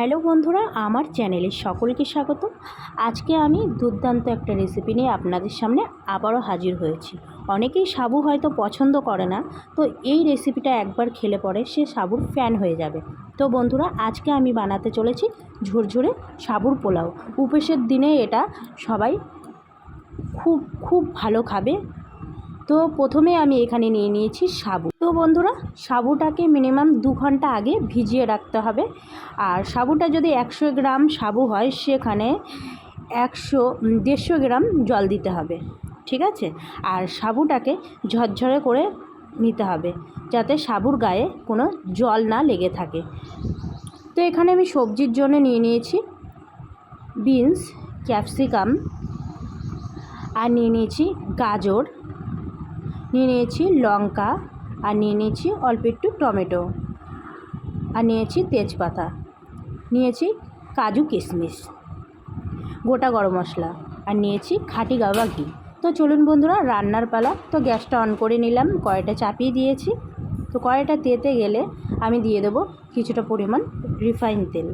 Hello বন্ধুরা, আমার চ্যানেলে সকলকে স্বাগত। আজকে আমি দুর্দান্ত একটা রেসিপি নিয়ে আপনাদের সামনে আবারও হাজির হয়েছি। অনেকেই সাবু হয়তো পছন্দ করে না, তো এই রেসিপিটা একবার খেলে পরে সে সাবুর ফ্যান হয়ে যাবে। তো বন্ধুরা, আজকে আমি বানাতে চলেছি ঝুরঝুরে সাবুর পোলাও। উপেসের দিনে এটা সবাই খুব খুব ভালো খাবে। তো প্রথমে আমি এখানে নিয়ে নিয়েছি সাবু। তো বন্ধুরা, সাবুটাকে মিনিমাম দু ঘণ্টা আগে ভিজিয়ে রাখতে হবে। আর সাবুটা যদি একশো গ্রাম সাবু হয়, সেখানে একশো দেড়শো গ্রাম জল দিতে হবে। ঠিক আছে? আর সাবুটাকে ঝরঝরে করে নিতে হবে, যাতে সাবুর গায়ে কোনো জল না লেগে থাকে। তো এখানে আমি সবজির জন্য নিয়ে নিয়েছি বিনস, ক্যাপসিকাম, আর নিয়ে নিয়েছি গাজর। নিয়ে নিয়েছি লঙ্কা আর নিয়ে নিয়েছি অল্প একটু টমেটো আর নিয়েছি তেজপাতা। নিয়েছি কাজু কিশমিশ, গোটা গরম মশলা আর নিয়েছি খাঁটি গাওয়া ঘি। তো চলুন বন্ধুরা, রান্নার পালা। তো গ্যাসটা অন করে নিলাম, কড়াইটা চাপিয়ে দিয়েছি। তো কড়াইটা তেতে গেলে আমি দিয়ে দেবো কিছুটা পরিমাণ রিফাইন তেল।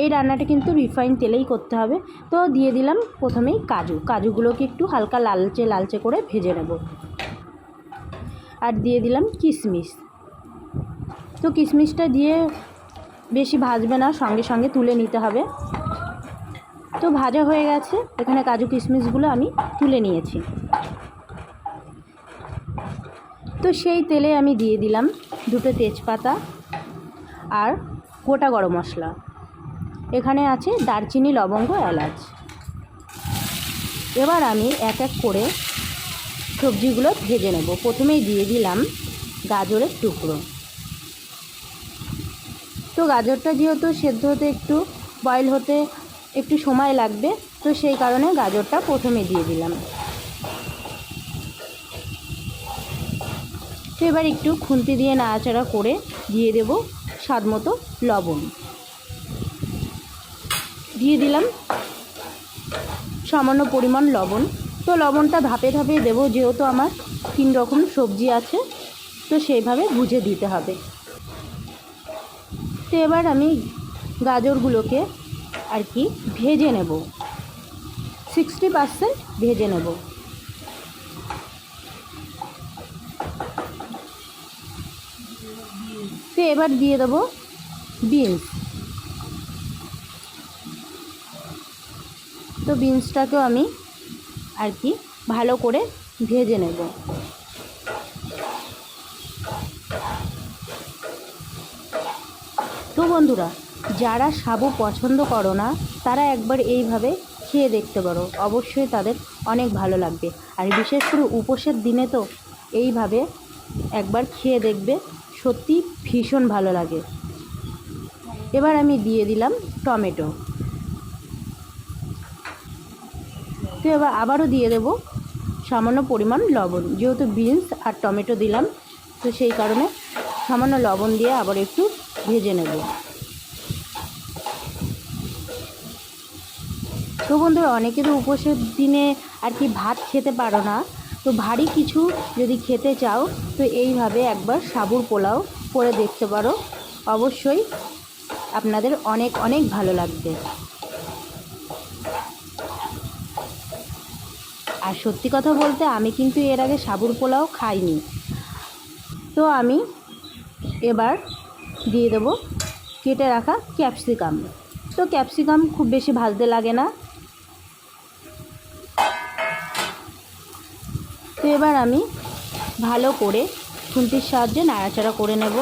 এই রান্নাটা কিন্তু রিফাইন তেলেই করতে হবে। তো দিয়ে দিলাম প্রথমেই কাজু। কাজুগুলোকে একটু হালকা লালচে লালচে করে ভেজে নেব। আর দিয়ে দিলাম কিশমিশ তো কিশমিশটা দিয়ে বেশি ভাজবে না, সঙ্গে সঙ্গে তুলে নিতে হবে। তো ভাজা হয়ে গেছে, এখানে কাজু কিশমিশগুলো আমি তুলে নিয়েছি। তো সেই তেলে আমি দিয়ে দিলাম দুটো তেজপাতা আর গোটা গরম মশলা। এখানে আছে দারচিনি, লবঙ্গ, এলাচ। এবার আমি এক এক করে সবজিগুলো ভেজে নেব। প্রথমেই দিয়ে দিলাম গাজরের টুকরো। তো গাজরটা যেহেতু সেদ্ধ হতে একটু বয়েল হতে একটু সময় লাগবে, তো সেই কারণে গাজরটা প্রথমে দিয়ে দিলাম। তো এবার একটু খুন্তি দিয়ে নাড়াচাড়া করে দিয়ে দেব স্বাদ মতো লবণ। দিয়ে দিলাম সামান্য পরিমাণ লবণ। তো লবণটা ধাপে ধাপে দেবো, যেহেতু আমার তিন রকম সবজি আছে, তো সেইভাবে বুঝে দিতে হবে। তো এবার আমি গাজরগুলোকে আর কি ভেজে নেব। সিক্সটি পারসেন্ট ভেজে নেব। তো এবার দিয়ে দেবো বিনস। তো বিনসটাকেও আমি আর কি, ভালো করে ভেজে নেব। তো বন্ধুরা, যারা সাবু পছন্দ করো না, তারা একবার এইভাবে খেয়ে দেখতে পারো। অবশ্যই তাদের অনেক ভালো লাগবে। আর বিশেষ করে উপোসের দিনে তো এইভাবে একবার খেয়ে দেখবে সত্যি ভীষণ ভালো লাগে। এবার আমি দিয়ে দিলাম টমেটো। তো এবার আবারও দিয়ে দেবো সামান্য পরিমাণ লবণ। যেহেতু বিনস আর টমেটো দিলাম, তো সেই কারণে সামান্য লবণ দিয়ে আবার একটু ভেজে নেব। তো বন্ধুরা, অনেকে তো উপোসের দিনে আর কি ভাত খেতে পারো না, তো ভারী কিছু যদি খেতে চাও, তো এইভাবে একবার সাবুর পোলাও করে দেখতে পারো। অবশ্যই আপনাদের অনেক অনেক ভালো লাগবে। আর সত্যি কথা বলতে আমি কিন্তু এর আগে সাবুর পোলাও খাইনি। তো আমি এবার দিয়ে দেবো কেটে রাখা ক্যাপসিকাম। তো ক্যাপসিকাম খুব বেশি ভাজতে লাগে না। তো এবার আমি ভালো করে খুন্তির সাহায্যে নাড়াচাড়া করে নেব।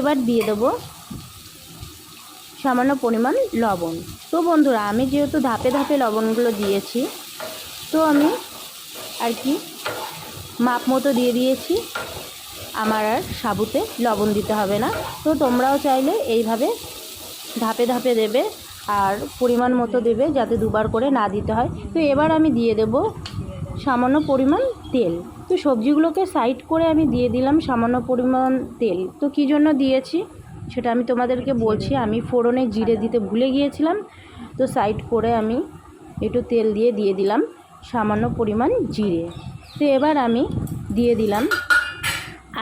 এবার দিয়ে দেবো সামান্য পরিমাণ লবণ। তো বন্ধুরা, আমি যেহেতু ধাপে ধাপে লবণগুলো দিয়েছি, তো আমি আর কি মাপ মতো দিয়ে দিয়েছি। আমার আর সাবুতে লবণ দিতে হবে না। তো তোমরাও চাইলে এইভাবে ধাপে ধাপে দেবে আর পরিমাণ মতো দেবে যাতে দুবার করে না দিতে হয়। তো এবার আমি দিয়ে দেব সামান্য পরিমাণ তেল। তো সবজিগুলোকে সাইড করে আমি দিয়ে দিলাম সামান্য পরিমাণ তেল। তো কী জন্য দিয়েছি? সেটা আমি তোমাদেরকে বলছি। আমি ফোড়নে জিরে দিতে ভুলে গিয়েছিলাম। তো সাইড করে আমি একটু তেল দিয়ে দিয়ে দিলাম সামান্য পরিমাণ জিরে। তো এবার আমি দিয়ে দিলাম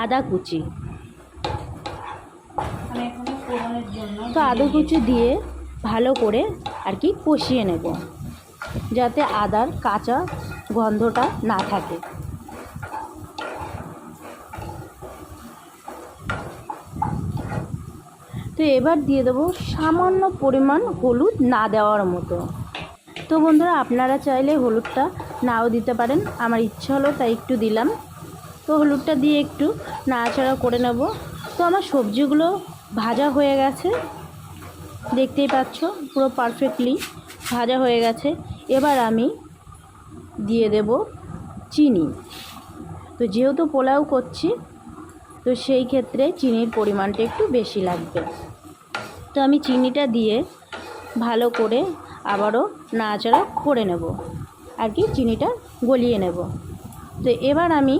আদা কুচি। তো আদা কুচি দিয়ে ভালো করে আর কি কষিয়ে নেব। যাতে আদার কাঁচা গন্ধটা না থাকে। তো এবার দিয়ে দেবো সামান্য পরিমাণ হলুদ না দেওয়ার মতো। তো বন্ধুরা, আপনারা চাইলে হলুদটা নাও দিতে পারেন। আমার ইচ্ছা হলো তাই একটু দিলাম। তো হলুদটা দিয়ে একটু নাড়াচাড়া করে নেব। তো আমার সবজিগুলো ভাজা হয়ে গেছে। দেখতেই পাচ্ছ, পুরো পারফেক্টলি ভাজা হয়ে গেছে। এবার আমি দিয়ে দেব চিনি। তো যেহেতু পোলাও করছি, তো সেই ক্ষেত্রে চিনির পরিমাণটা একটু বেশি লাগবে। তো আমি চিনিটা দিয়ে ভালো করে আবারও নাড়াচাড়া করে নেব আর কি, চিনিটা গলিয়ে নেব। তো এবার আমি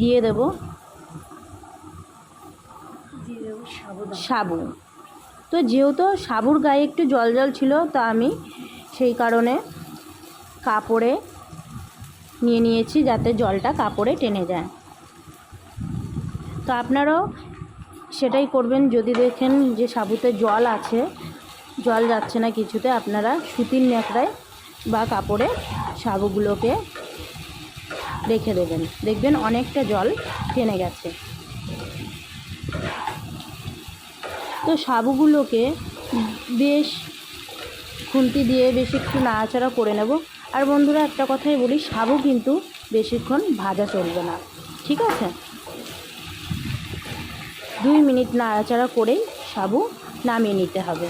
দিয়ে দেব সাবু তো যেহেতু সাবুর গায়ে একটু জল জল ছিল, তা আমি সেই কারণে কাপড়ে নিয়ে নিয়েছি যাতে জলটা কাপড়ে টেনে যায়। তো আপনারাও সেটাই করবেন, যদি দেখেন যে সাবুতে জল আছে, জল যাচ্ছে না কিছুতে, আপনারা সুতির ন্যাকড়ায় বা কাপড়ে সাবুগুলোকে রেখে দেবেন। দেখবেন অনেকটা জল টেনে গেছে। তো সাবুগুলোকে বেশ খুন্তি দিয়ে বেশ একটু নাড়াচাড়া করে নেব। আর বন্ধুরা, একটা কথাই বলি, সাবু কিন্তু বেশিক্ষণ ভাজা চলবে না, ঠিক আছে? দুই মিনিট নাড়াচাড়া করেই সাবু নামিয়ে নিতে হবে।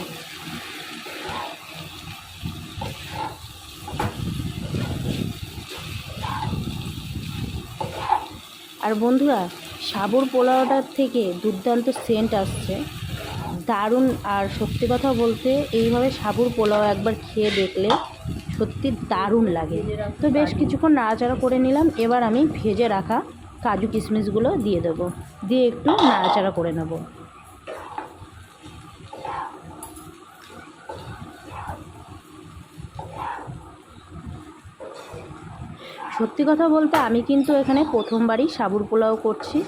আর বন্ধুরা, সাবুর পোলাওটার থেকে দুর্দান্ত সেন্ট আসছে। দারুণ, আর সত্যি কথা বলতে, এইভাবে সাবুর পোলাও একবার খেয়ে দেখলে সত্যি দারুণ লাগে। তো বেশ কিছুক্ষণ নাড়াচাড়া করে নিলাম, এবার আমি ভেজে রাখা কাজু কিশমিশগুলো দিয়ে দেবো। দিয়ে একটু নাড়াচাড়া করে নেব। সত্যি কথা বলতে আমি কিন্তু এখানে প্রথমবারই সাবুর পোলাও করছি।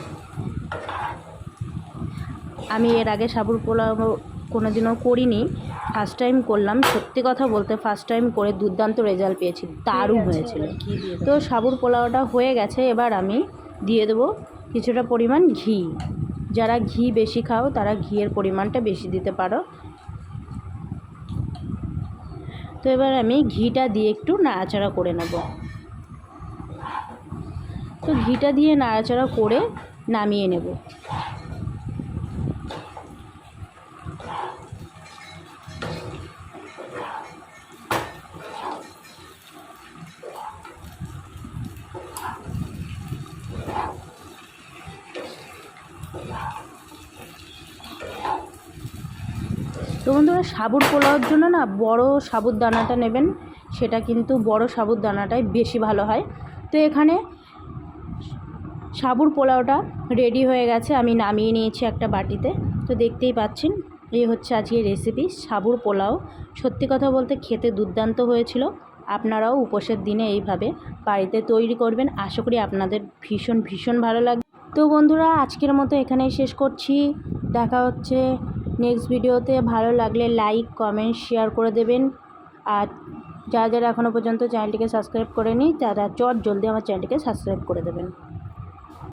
আমি এর আগে সাবুর পোলাও কোনোদিনও করিনি। ফার্স্ট টাইম করলাম সত্যি কথা বলতে ফার্স্ট টাইম করে দুর্দান্ত রেজাল্ট পেয়েছি দারুণ হয়েছিল। তো সাবুর পোলাওটা হয়ে গেছে এবার আমি দিয়ে দেবো কিছুটা পরিমাণ ঘি। যারা ঘি বেশি খাও তারা ঘিয়ের পরিমাণটা বেশি দিতে পারো। তো এবার আমি ঘিটা দিয়ে একটু নাড়াচাড়া করে নেব। তো ঘিটা দিয়ে নাড়াচাড়া করে নামিয়ে নেব। বন্ধুরা, সাবুর পোলাওর জন্য না বড় সাবুর দানাটা নেবেন, সেটা কিন্তু বড় সাবুর দানাটাই বেশি ভালো হয়। তো এখানে সাবুর পোলাওটা রেডি হয়ে গেছে, আমি নামিয়ে নিয়েছি একটা বাটিতে। তো দেখতেই পাচ্ছেন এই হচ্ছে আজকের রেসিপি সাবুর পোলাও। সত্যি কথা বলতে খেতে দুর্দান্ত হয়েছিল। আপনারাও উপোসের দিনে এইভাবে বাড়িতে তৈরি করবেন, আশা করি আপনাদের ভীষণ ভীষণ ভালো লাগবে। তো বন্ধুরা, আজকের মতো এখানেই শেষ করছি। দেখা হচ্ছে নেক্সট ভিডিওতে ভালো লাগলে লাইক কমেন্ট শেয়ার করে দেবেন। আর যারা যারা এখনও পর্যন্ত চ্যানেলটিকে সাবস্ক্রাইব করেনি, তারা চট জলদি আমার চ্যানেলটিকে সাবস্ক্রাইব করে দেবেন।